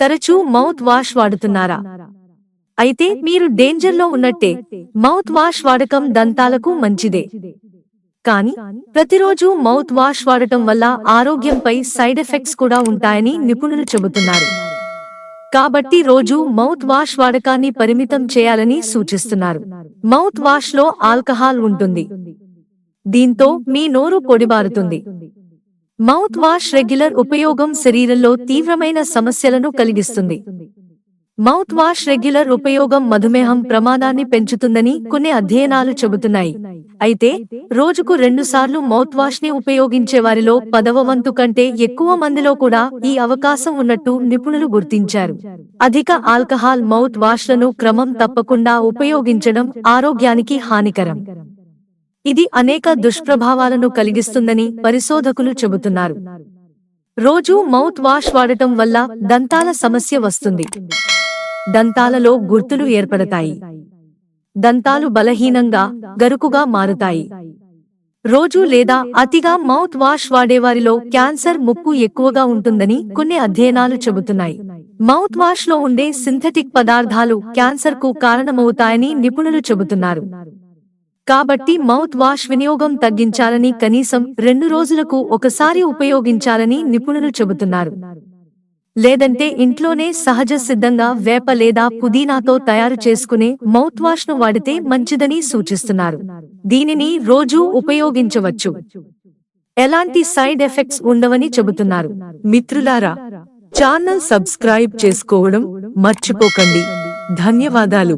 తరచూ mouth wash వాడుతున్నారా? అయితే మీరు డేంజర్లో ఉన్నట్టే మౌత్ వాష్ వాడకం దంతాలకు మంచిదే. కానీ ప్రతిరోజు మౌత్ వాష్ వాడటం వల్ల ఆరోగ్యంపై సైడ్ ఎఫెక్ట్స్ కూడా ఉంటాయని నిపుణులు చెబుతున్నారు. కాబట్టి రోజు మౌత్ వాష్ వాడకాన్ని పరిమితం చేయాలని సూచిస్తున్నారు. మౌత్ వాష్లో ఆల్కహాల్ ఉంటుంది. దీంతో మీ నోరు పొడిబారుతుంది. మౌత్ వాష్ రెగ్యులర్ ఉపయోగం శరీరంలో తీవ్రమైన సమస్యలను కలిగిస్తుంది. మౌత్ వాష్ రెగ్యులర్ ఉపయోగం మధుమేహం ప్రమాదాన్ని పెంచుతుందని కొన్ని అధ్యయనాలు చెబుతున్నాయి. అయితే రోజుకు రెండుసార్లు మౌత్ వాష్ని ఉపయోగించే వారిలో పదవ వంతు కంటే ఎక్కువ మందిలో కూడా ఈ అవకాశం ఉన్నట్టు నిపుణులు గుర్తించారు. అధిక ఆల్కహాల్ మౌత్ వాష్లను క్రమం తప్పకుండా ఉపయోగించడం ఆరోగ్యానికి హానికరం. ఇది అనేక దుష్ప్రభావాలను కలిగిస్తుందని పరిశోధకులు చెబుతున్నారు. రోజు మౌత్ వాష్ వాడటం వల్ల దంతాల సమస్య వస్తుంది. దంతాలలో గుర్తులు ఏర్పడతాయి. దంతాలు బలహీనంగా గరుకుగా మారుతాయి. రోజు లేదా అతిగా మౌత్ వాష్ వాడేవారిలో క్యాన్సర్ ముక్కు ఎక్కువగా ఉంటుందని కొన్ని అధ్యయనాలు చెబుతున్నాయి. మౌత్ వాష్లో ఉండే సింథటిక్ పదార్థాలు క్యాన్సర్కు కారణమవుతాయని నిపుణులు చెబుతున్నారు. కాబట్టి మౌత్ వాష్ వినియోగం తగ్గించాలని కనీసం రెండు రోజులకు ఒకసారి ఉపయోగించాలని నిపుణులు చెబుతున్నారు. లేదంటే ఇంట్లోనే సహజ సిద్ధంగా వేప లేదా పుదీనాతో తయారు చేసుకునే మౌత్ వాష్ను వాడితే మంచిదని సూచిస్తున్నారు. దీనిని రోజూ ఉపయోగించవచ్చు. ఎలాంటి సైడ్ ఎఫెక్ట్స్ ఉండవని చెబుతున్నారు. మిత్రులారా ఛానల్ సబ్స్క్రైబ్ చేసుకోవడం మర్చిపోకండి. ధన్యవాదాలు.